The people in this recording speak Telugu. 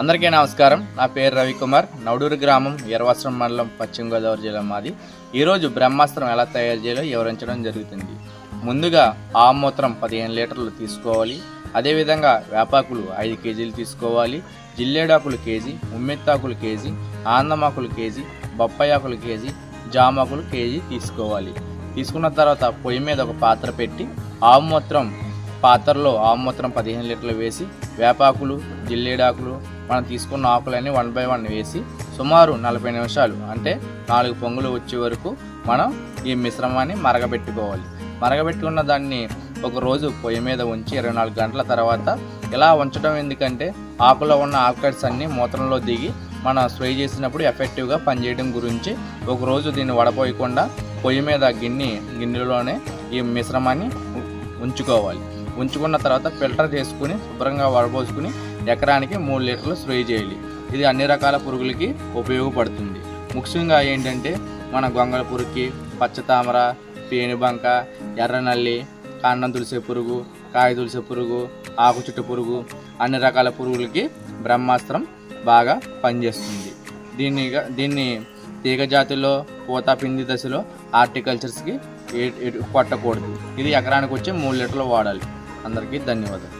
అందరికీ నమస్కారం. నా పేరు రవికుమార్. నవడూరు గ్రామం ఎర్వస్త్రం మండలం పశ్చిమ గోదావరి జిల్లా మాది. ఈరోజు బ్రహ్మాస్త్రం ఎలా తయారు చేయాలో వివరించడం జరుగుతుంది. ముందుగా ఆమూత్రం పదిహేను లీటర్లు తీసుకోవాలి. అదేవిధంగా వేపాకులు ఐదు కేజీలు తీసుకోవాలి. జిల్లేడాకులు కేజీ ఉమ్మెత్తాకులు కేజీ ఆందమాకులు కేజీ బొప్పాయాకులు కేజీ జామాకులు కేజీ తీసుకోవాలి. తీసుకున్న తర్వాత పొయ్యి మీద ఒక పాత్ర పెట్టి ఆమూత్రం పాత్రలో ఆమూత్రం పదిహేను లీటర్లు వేసి వేపాకులు జిల్లేడాకులు మనం తీసుకున్న ఆకులన్నీ వన్ బై వన్ వేసి సుమారు నలభై నిమిషాలు అంటే నాలుగు పొంగులు వచ్చే వరకు మనం ఈ మిశ్రమాన్ని మరగబెట్టుకోవాలి. మరగబెట్టుకున్న దాన్ని ఒకరోజు పొయ్యి మీద ఉంచి ఇరవై నాలుగు గంటల తర్వాత ఇలా ఉంచడం ఎందుకంటే ఆకులో ఉన్న ఆకుకట్స్ అన్నీ మూత్రంలో దిగి మనం స్ప్రే చేసినప్పుడు ఎఫెక్టివ్గా పనిచేయడం గురించి ఒకరోజు దీన్ని వడపోయకుండా పొయ్యి మీద గిన్నె గిన్నెలోనే ఈ మిశ్రమాన్ని ఉంచుకోవాలి. ఉంచుకున్న తర్వాత ఫిల్టర్ చేసుకుని శుభ్రంగా వడపోసుకుని ఎకరానికి మూడు లీటర్లు స్ప్రే చేయాలి. ఇది అన్ని రకాల పురుగులకి ఉపయోగపడుతుంది. ముఖ్యంగా ఏంటంటే మన గొంగళ పురుగుకి పచ్చ తామర పేనుబంక ఎర్రనల్లి కాండం తులసే పురుగు కాయ తులసే పురుగు ఆకు చుట్టు పురుగు అన్ని రకాల పురుగులకి బ్రహ్మాస్త్రం బాగా పనిచేస్తుంది. దీన్ని దీన్ని తీగ జాతిలో పూత పిండి దశలో హార్టికల్చర్స్కి కొట్టకూడదు. ఇది ఎకరానికి వచ్చి మూడు లీటర్లు వాడాలి. అందరికీ ధన్యవాదాలు.